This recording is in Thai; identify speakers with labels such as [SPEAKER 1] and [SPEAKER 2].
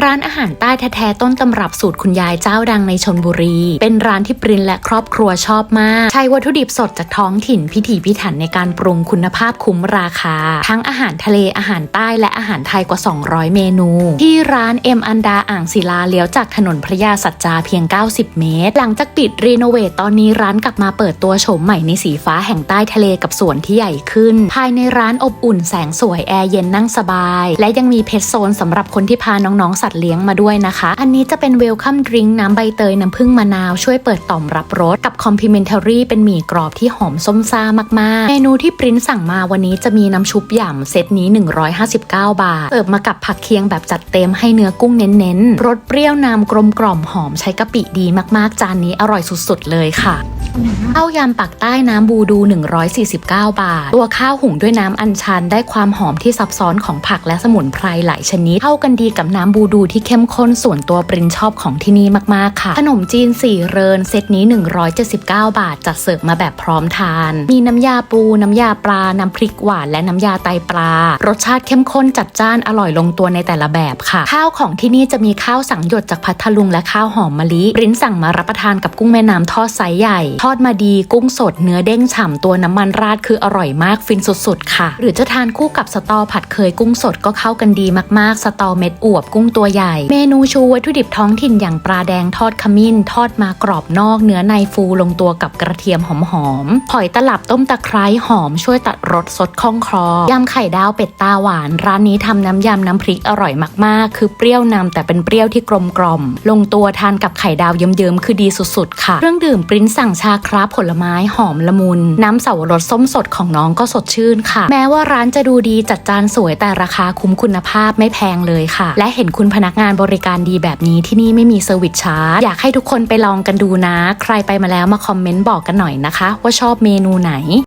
[SPEAKER 1] ร้านอาหารใต้แท้ๆต้นตำรับสูตรคุณยายเจ้าดังในชนบุรี เป็นร้านที่ปรินและครอบครัวชอบมาก ใช้วัตถุดิบสดจากท้องถิ่นพิถีพิถันในการปรุงคุณภาพคุ้มราคา ทั้งอาหารทะเลอาหารใต้และอาหารไทยกว่า 200 เมนู ที่ร้านเอ็มอันดาอ่างศิลาเลี้ยวจากถนนพระยาสัจจาเพียง 90 เมตร หลังจากปิดรีโนเวทตอนนี้ร้านกลับมาเปิดตัวโฉมใหม่ในสีฟ้าแห่งใต้ทะเลกับสวนที่ใหญ่ขึ้น ภายในร้านอบอุ่นแสงสวยแอร์เย็นนั่งสบาย และยังมีเพชรโซนสำหรับคนที่พาน้องๆสัตว์เลี้ยงมาด้วยนะคะ อันนี้จะเป็นเวลคัมดริงน้ำใบเตยน้ำผึ้งมะนาวช่วยเปิดต่อมรับรสกับคอมพ l เมน t a รีเป็นหมี่กรอบที่หอมส้มซ่ามากๆ เมนูที่ปริ้นสั่งมาวันนี้จะมีน้ำชุบหย่ำเซตนี้ 159 บาทเสิร์ฟมากับผักเคียงแบบจัดเต็มให้เนื้อกุ้งเน้นๆรสเปรี้ยวน้ำกลมกล่อมหอมใช้กะปิดีมากๆ จานนี้อร่อยสุดๆเลยค่ะ ข้าวยำปักใต้น้ำบูดู 149 บาท ตัวข้าวหุงด้วยน้ำอัญชัน ได้ความหอมที่ซับซ้อนของผักและสมุนไพรหลายชนิด เข้ากันดีกับน้ำบูดูที่เข้มข้นส่วนตัวปรินชอบของที่นี่มากๆค่ะ ขนมจีนสี่เรินเซตนี้ 179 บาท จัดเสิร์ฟมาแบบพร้อมทาน มีน้ำยาปู น้ำยาปลา น้ำพริกหวาน และน้ำยาไตปลา รสชาติเข้มข้นจัดจ้านอร่อยลงตัวในแต่ละแบบค่ะ ข้าวของที่นี่จะมีข้าวสังหยดจากพัทลุงและข้าวหอมมะลิปรินสั่งมารับประทานกับกุ้งแม่น้ำทอดไซส์ใหญ่ทอดมาดีกุ้งสดเนื้อเด้งฉ่ำตัวน้ำมันราดคืออร่อยมากฟินสุดๆ ค่ะ หรือจะทานคู่กับสตอผัดเคยกุ้งสดก็เข้ากันดีมากๆ สตอเม็ดอวบกุ้งตัวใหญ่ เมนูชูวัตถุดิบท้องถิ่นอย่างปลาแดงทอดขมิ้น ทอดมากรอบนอกเนื้อในฟูลงตัวกับกระเทียมหอมๆหอยตลับต้มตะไคร้หอมช่วยตัดรสสดคล่องคลอยำไข่ดาวเป็ดตาหวาน ร้านนี้ทำน้ำยำน้ำพริกอร่อยมากๆ คือเปรี้ยวนำแต่เป็นเปรี้ยวที่กลมกล่อม ลงตัวทานกับไข่ดาวเยิ้มๆคือดีสุดๆ ค่ะ เครื่องดื่มปริ้นสั่งชาคราฟผลไม้หอมละมุน น้ำเสาวรสส้มสดของน้องก็สดชื่นค่ะ แม้ว่าร้านจะดูดีจัดจานสวยแต่ราคาคุ้มคุณภาพไม่แพงเลยค่ะ และเห็นคุณพนักงานบริการดีแบบนี้ที่นี่ไม่มีเซอร์วิสชาร์จอยากให้ทุกคนไปลองกันดูนะ ใครไปมาแล้วมาคอมเมนต์บอกกันหน่อยนะคะ ว่าชอบเมนูไหน